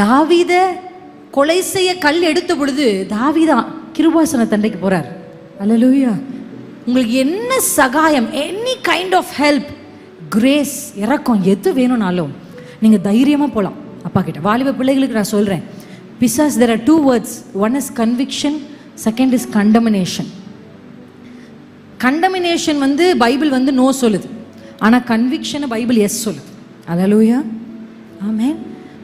தாவீத கொலை செய்ய கல் எடுத்த பொழுது தாவீதா கிருபாசன தண்டைக்கு போறார். அல்லேலூயா உங்களுக்கு என்ன சகாயம் any kind of help grace இறக்கம் எது வேணும்னாலும் நீங்கள் தைரியமாக போகலாம் அப்பா கிட்ட வாலிப பிள்ளைகளுக்கு நான் சொல்கிறேன் because there are two words one is conviction second is condemnation condemnation வந்து பைபிள் வந்து நோ சொல்லுது. ஆனால் கன்விக்ஷனை பைபிள் எஸ் சொல்லுது. அலலூயா amen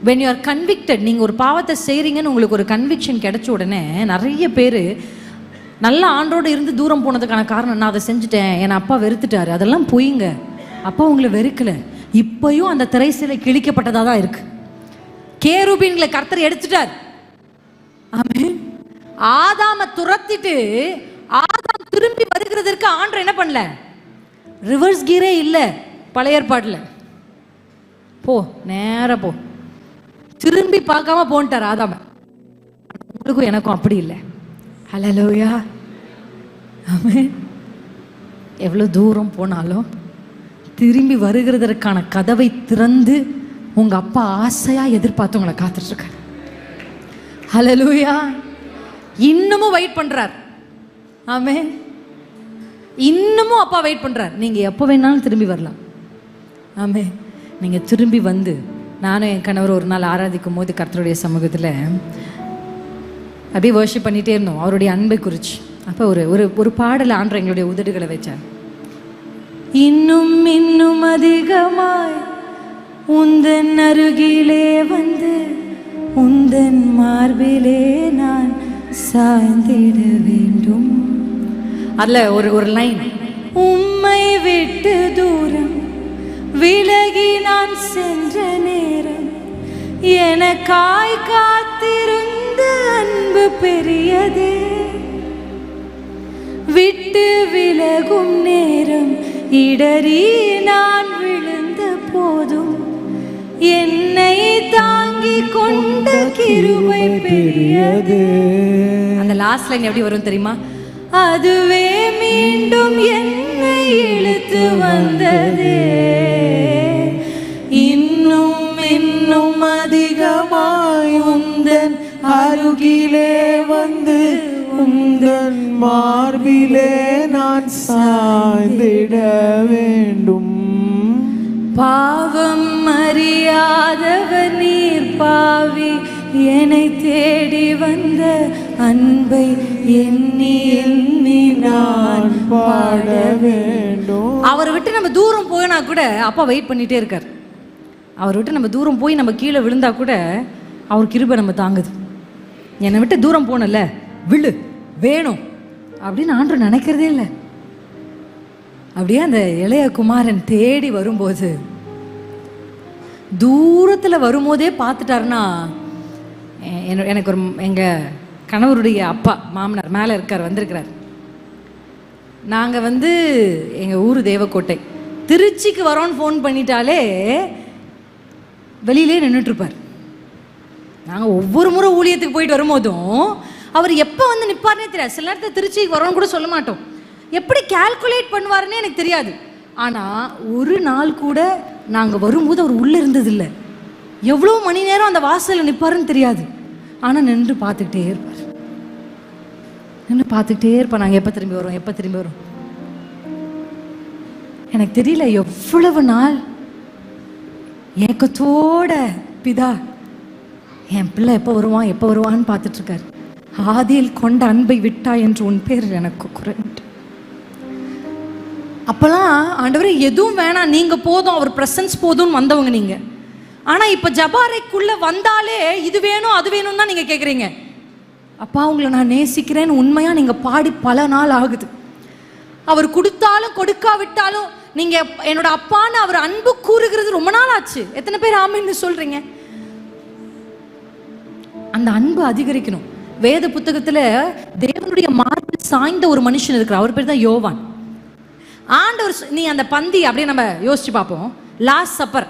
when you are convicted நீங்கள் ஒரு பாவத்தை செய்கிறீங்கன்னு உங்களுக்கு ஒரு கன்விக்ஷன் கிடைச்ச உடனே நிறைய பேர் நல்ல ஆண்டோடு இருந்து தூரம் போனதுக்கான காரணம் நான் அதை செஞ்சுட்டேன். என் அப்பா வெறுத்துட்டாரு. அதெல்லாம் பொய்ங்க. அப்பா உங்களை வெறுக்கலை. இப்பயும் அந்த திரை சிலை கிழிக்கப்பட்டதாக தான் இருக்கு. கேருபீன்களை கர்த்தர் எடுத்துட்டார். ஆமே ஆதாம துரத்திட்டு ஆதாம் திரும்பி வருகிறதற்கு ஆண்டர் என்ன பண்ணல? ரிவர்ஸ் கீரே இல்லை. பழைய ஏற்பாட்டில். போ நேராக போ. திரும்பி பார்க்காம போன்ட்டார் ஆதாம. உங்களுக்கும் எனக்கும் அப்படி இல்லை. ஹலலோயா ஆமென் எவ்வளோ தூரம் போனாலும் திரும்பி வருகிறதற்கான கதவை திறந்து உங்க அப்பா ஆசையா எதிர்பார்த்து உங்களை காத்துட்டு இருக்காரு ஹலலூயா இன்னமும் வெயிட் பண்றார். ஆமே இன்னமும் அப்பா வெயிட் பண்றார். நீங்க எப்போ வேணாலும் திரும்பி வரலாம். ஆமே நீங்க திரும்பி வந்து நானும் என் கணவர் ஒரு நாள் ஆராதிக்கும் போது கர்த்தருடைய சமூகத்தில் அப்படியே வர்ஷிப் பண்ணிகிட்டே இருந்தோம். அவருடைய அன்பை குறிச்சு. அப்போ ஒரு ஒரு ஒரு பாடல் ஆண்டு எங்களுடைய உதடுகளை வச்சார். இன்னும் இன்னும் அதிகமாய் உந்தன் அருகிலே வந்து உந்தன் மார்பிலே நான் சாய்ந்திட வேண்டும். அதில் ஒரு ஒரு லைன் உம்மை விட்டு தூரம் விலகி நான் சென்ற நேரம் எனக்காய் காத்திருந்த அன்பு பெரியதே. விட்டு விலகும் நேரம் இடறி நான் விழுந்த போதும் என்னை தாங்கி கொண்ட கிருபை பெரியது. அந்த லாஸ்ட் லைன் எப்படி வரும் தெரியுமா? அதுவே மீண்டும் என்னை இழுத்து வந்ததே. இன்னும் இன்னும் அதிகமாய் உந்தன் அருகிலே வந்து உந்தன் மார்பிலே நான் சாய்ந்திட வேண்டும். பாவம் அறியாதவர் நீர் பாவி என்னை தேடி வந்த அன்பை எண்ணியில் நான் பாட வேண்டும். அவரை விட்டு நம்ம தூரம் போயினா கூட அப்பா வெயிட் பண்ணிட்டே இருக்கார். அவரை விட்டு நம்ம தூரம் போய் நம்ம கீழே விழுந்தா கூட அவர் கிருபை நம்ம தாங்குது. என்னை விட்டு தூரம் போனல விழு வேணும் அப்படின்னு ஆண்டு நினைக்கிறதே இல்லை. அப்படியே அந்த இளைய குமாரன் தேடி வரும்போது தூரத்தில் வரும்போதே பார்த்துட்டாருன்னா எனக்கு ஒரு எங்கள் கணவருடைய அப்பா மாமனார் மேலே இருக்கார் வந்திருக்கிறார். நாங்கள் வந்து எங்கள் ஊர் தேவக்கோட்டை. திருச்சிக்கு வரோன்னு ஃபோன் பண்ணிட்டாலே வெளியிலே நின்றுட்டுருப்பார் நாங்கள் ஒவ்வொரு முறை ஊழியத்துக்கு போயிட்டு வரும்போதும் அவர் எப்போ வந்து நிற்பார்னே தெரியாது. சில நேரத்தில் திருச்சிக்கு வரோன்னு கூட சொல்ல மாட்டோம். எப்படி கால்குலேட் பண்ணுவாருன்னே எனக்கு தெரியாது. ஆனால் ஒரு நாள் கூட நாங்கள் வரும்போது அவர் உள்ளே இருந்ததில்லை. எவ்வளோ மணி நேரம் அந்த வாசலில் நிற்பாருன்னு தெரியாது. ஆனால் நின்று பார்த்துக்கிட்டே இருப்பார். நின்று பார்த்துக்கிட்டே இருப்பேன். நாங்கள் எப்போ திரும்பி வரோம் எப்போ திரும்பி வரோம் எனக்கு தெரியல எவ்வளவு நாள் ஏக்கத்தோட பிதா என் பிள்ளை எப்போ வருவான் எப்போ வருவான்னு பார்த்துட்ருக்காரு. ஆதியில் கொண்ட அன்பை விட்டா என்று உன் பேர் எனக்கு குறைந்து அப்போல்லாம் ஆண்டவர் எதுவும் வேணாம். நீங்கள் போதும் அவர் பிரசன்ஸ் போதும்னு வந்தவங்க நீங்கள் ஆனால் இப்போ ஜபாரைக்குள்ளே வந்தாலே இது வேணும் அது வேணும் தான் நீங்கள் கேட்குறீங்க அப்பா உங்களை நான் நேசிக்கிறேன்னு உண்மையாக நீங்கள் பாடி பல நாள் ஆகுது. அவர் கொடுத்தாலும் கொடுக்காவிட்டாலும் நீங்கள் என்னோட அப்பான்னு அவர் அன்பு கூறுகிறது ரொம்ப நாள் ஆச்சு. எத்தனை பேர் ஆமைன்னு சொல்கிறீங்க அந்த அன்பு அதிகரிக்கணும். வேத புத்தகத்தில் தேவனுடைய மார்பில் சாய்ந்த ஒரு மனுஷன் இருக்கிறார். அவர் பேர் தான் யோவான். ஆண்டவர் நீ அந்த பந்தி அப்படியே நம்ம யோசிச்சு பார்ப்போம். லாஸ்ட் சப்பர்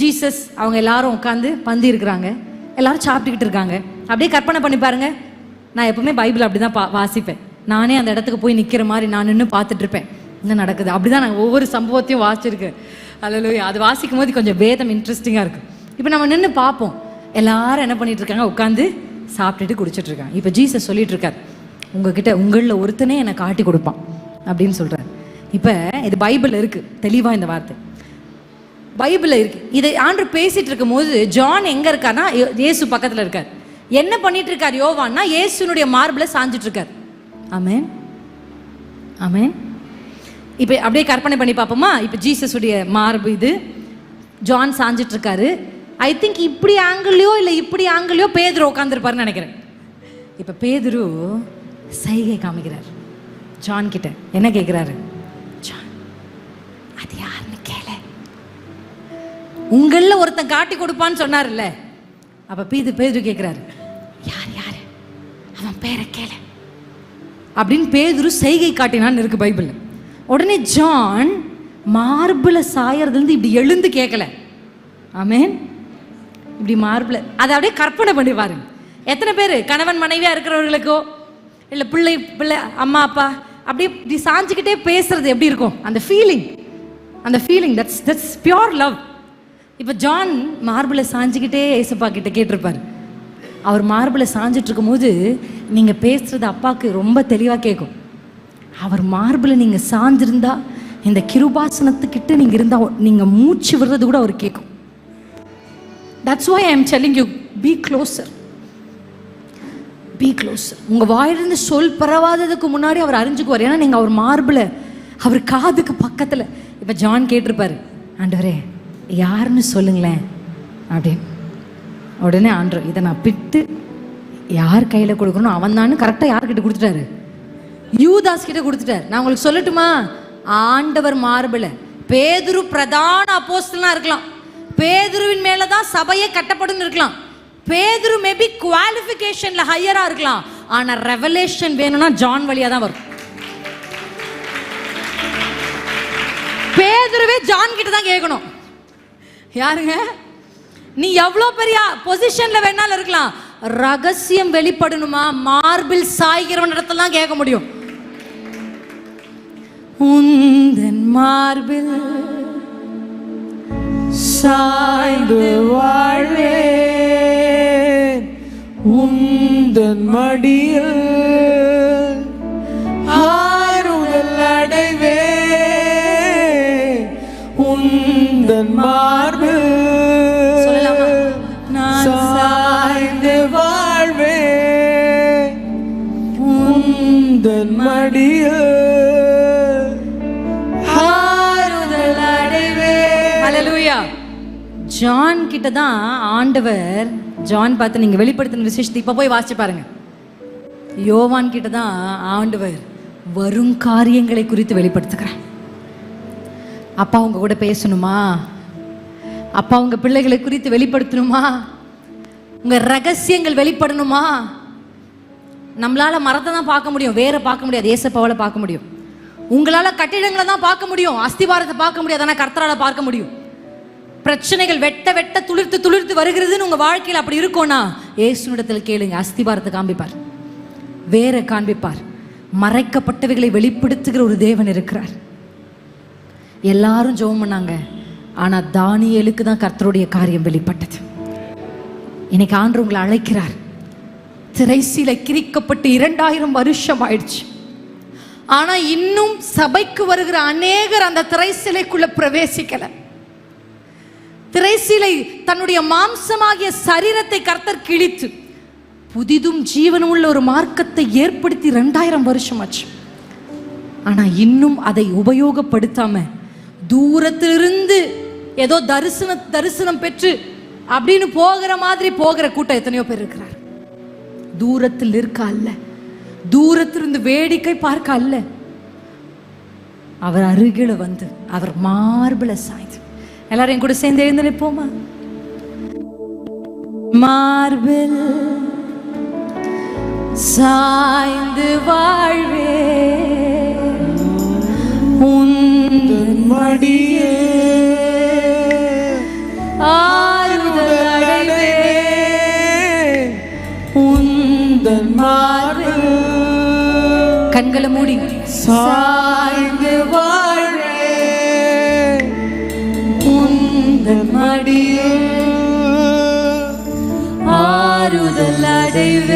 ஜீசஸ் அவங்க எல்லாரும் உட்காந்து பந்தி இருக்கிறாங்க. எல்லாரும் சாப்பிட்டுக்கிட்டு இருக்காங்க. அப்படியே கற்பனை பண்ணி பாருங்கள் நான் எப்பவுமே பைபிள் அப்படி தான் பா வாசிப்பேன். நானே அந்த இடத்துக்கு போய் நிற்கிற மாதிரி நான் நின்று பார்த்துட்டு இருப்பேன் என்ன நடக்குது? அப்படிதான் நான் ஒவ்வொரு சம்பவத்தையும் வாசிச்சிருக்கேன். அல்ல அது வாசிக்கும் போது கொஞ்சம் வேதம் இன்ட்ரெஸ்டிங்காக இருக்கும் இப்போ நம்ம நின்று பார்ப்போம். எல்லாரும் என்ன பண்ணிட்டு இருக்காங்க உட்காந்து சாப்பிட்டுட்டு குடிச்சிட்டு இருக்காங்க இப்போ ஜீசஸ் சொல்லிட்டு இருக்காரு உங்ககிட்ட உங்களில் ஒருத்தனே என்னை காட்டி கொடுப்பான். அப்படின்னு சொல்கிறாரு இப்போ இது பைபிள் இருக்குது தெளிவாக இந்த வார்த்தை. பைபிளில் இருக்குது இதை ஆண்டு பேசிகிட்டு இருக்கும்போது ஜான் எங்கே இருக்காருன்னா யே- இயேசு பக்கத்தில் இருக்கார். என்ன பண்ணிட்டு இருக்கார் யோவான்னா இயேசுனுடைய மார்பில் சாஞ்சிட்டு இருக்கார் ஆமென் ஆமென் இப்போ அப்படியே கற்பனை பண்ணி பார்ப்போமா? இப்போ ஜீசஸுடைய மார்பு இது. ஜான் சாஞ்சிட்டு இருக்காரு ஐ திங்க் இப்படி ஆங்கிள்லையோ இல்லை இப்படி ஆங்கிள்லையோ பேதுரு உட்காந்துருப்பாருன்னு நினைக்கிறேன். இப்போ பேதுரு சைகை காமிக்கிறார். ஜான் கிட்ட என்ன கேட்குறாரு ஜான் அது யாருன்னு கேள. உங்களில் ஒருத்தன் காட்டி கொடுப்பான்னு சொன்னார்ல. அப்போ பீது பேதுரு கேட்குறாரு யார் யார்? அவன் பேரை கேள. அப்படின்னு பேதுரு செய்கை காட்டினான்னு இருக்கு பைபிளில். உடனே ஜான் மார்பில் சாயறதுலேருந்து இப்படி எழுந்து கேட்கல ஆமேன். இப்படி மார்பில் அதை அப்படியே கற்பனை பண்ணி பாருங்க. எத்தனை பேர்? கணவன் மனைவியாக இருக்கிறவர்களுக்கோ? இல்லை பிள்ளை பிள்ளை அம்மா அப்பா அப்படியே இப்படி சாஞ்சுக்கிட்டே பேசுறது எப்படி இருக்கும்? அந்த ஃபீலிங் அந்த feeling that's that's pure love இப்போ ஜான் மார்பில் சாஞ்சுக்கிட்டே ஏசப்பா கிட்ட கேட்டிருப்பார். அவர் மார்பில் சாஞ்சிட்டு இருக்கும்போது நீங்கள் பேசுறது அப்பாவுக்கு ரொம்ப தெளிவாக கேட்கும். அவர் மார்பில் நீங்கள் சாஞ்சிருந்தா இந்த கிருபாசனத்துக்கிட்ட நீங்கள் இருந்தால் நீங்கள் மூச்சு விடுறது கூட அவர் கேட்கும். That's why I am telling you be closer be closer உங்கள் வாயிலிருந்து சொல் பரவாததுக்கு முன்னாடி அவர் அறிஞ்சுக்குவார். ஏன்னா நீங்கள் அவர் மார்பில் அவர் காதுக்கு பக்கத்தில். இப்போ ஜான் கேட்டிருப்பார் ஆண்டவரே யாருன்னு சொல்லுங்களேன் அப்படின்னு. உடனே ஆண்டு இதை நான் பிட்டு யார் கையில் கொடுக்கணும் அவன் தான் கரெக்டாக யார்கிட்ட கொடுத்துட்டாரு? யூதாஸ் கிட்ட கொடுத்துட்டார். நான் உங்களுக்கு சொல்லட்டுமா? ஆண்டவர் மார்பில் பேதுரு பிரதான அப்போஸ்தலனா இருக்கலாம். பேதுருவின் மேலே தான் சபையே கட்டப்படும் இருக்கலாம். பேதுரு மேபி குவாலிஃபிகேஷனில் ஹையராக இருக்கலாம். ஆனால் ரெவலேஷன் வேணும்னா ஜான் வழியாக தான் வரும். பேதுருவே ஜான் கிட்ட தான் கேட்கணும். யாருங்க? நீ எவ்வளோ பெரிய பொசிஷன்ல வேணாலும் இருக்கலாம். ரகசியம் வெளிப்படணுமா? மார்பில் சாய்கிறவன் இடத்தெல்லாம் கேட்க முடியும். உந்தன் மார்பில் சாய்ந்து வாழ்வே உந்தன் மடியில் சொல்லலாமா? நான் சாய்ந்து வாழ்வேன். உந்தன் மடியில் ஆறுதல் ஹalleluya. ஜான் கிட்ட தான் ஆண்டவர் ஜான் பார்த்து நீங்க வெளிப்படுத்தின விசேஷத்தை இப்ப போய் வாசிச்சு பாருங்க. யோவான் கிட்ட தான் ஆண்டவர் வரும் காரியங்களை குறித்து வெளிப்படுத்துகிறார். அப்பா உங்க கூட பேசணுமா? அப்பா உங்க பிள்ளைகளை குறித்து வெளிப்படுத்தணுமா? உங்க ரகசியங்கள் வெளிப்படணுமா? நம்மளால மரத்தை தான் பார்க்க முடியும் வேற பார்க்க முடியாது ஏசப்பாவில் பார்க்க முடியும். உங்களால கட்டிடங்களை தான் பார்க்க முடியும் அஸ்திவாரத்தை பார்க்க முடியாது ஆனால் கர்த்தரால பார்க்க முடியும். பிரச்சனைகள் வெட்ட வெட்ட துளிர்த்து துளிர்த்து வருகிறதுன்னு உங்க வாழ்க்கையில் அப்படி இருக்கும்னா ஏசுனிடத்தில் கேளுங்க அஸ்திவாரத்தை காண்பிப்பார். வேற காண்பிப்பார். மறைக்கப்பட்டவைகளை வெளிப்படுத்துகிற ஒரு தேவன் இருக்கிறார். எல்லாரும் ஜெபம் பண்ணாங்க. ஆனா தானியலுக்கு தான் கர்த்தருடைய காரியம் வெளிப்பட்டது. இன்னைக்கு ஆண்டு உங்களை அழைக்கிறார். திரைசீலை கிரிக்கப்பட்டு இரண்டாயிரம் வருஷம் ஆயிடுச்சு. ஆனா இன்னும் சபைக்கு வருகிற அநேகர் அந்த திரைசிலைக்குள்ள பிரவேசிக்கல. திரைசீலை தன்னுடைய மாம்சமாகிய சரீரத்தை கர்த்தர் கிழித்து புதிதும் ஜீவனும் உள்ள ஒரு மார்க்கத்தை ஏற்படுத்தி ரெண்டாயிரம் வருஷம் ஆச்சு ஆனா இன்னும் அதை உபயோகப்படுத்தாம தூரத்திலிருந்து ஏதோ தரிசன தரிசனம் பெற்று அப்படின்னு போகிற மாதிரி போகிற கூட்டம் எத்தனையோ பேர் இருக்கிறார். தூரத்தில் இருக்க அல்ல. தூரத்திலிருந்து வேடிக்கை பார்க்க அல்ல. அவர் அருகில வந்து அவர் மார்பிள சாய்ந்து எல்லாரும் என் கூட சேர்ந்து எழுந்து நிற்போமா? மார்பில் சாய்ந்து வாழ்வே. உந்தன் மடியே. சாய்ந்து வாழ. உந்த மடியில் ஆறுதல் அடைவே.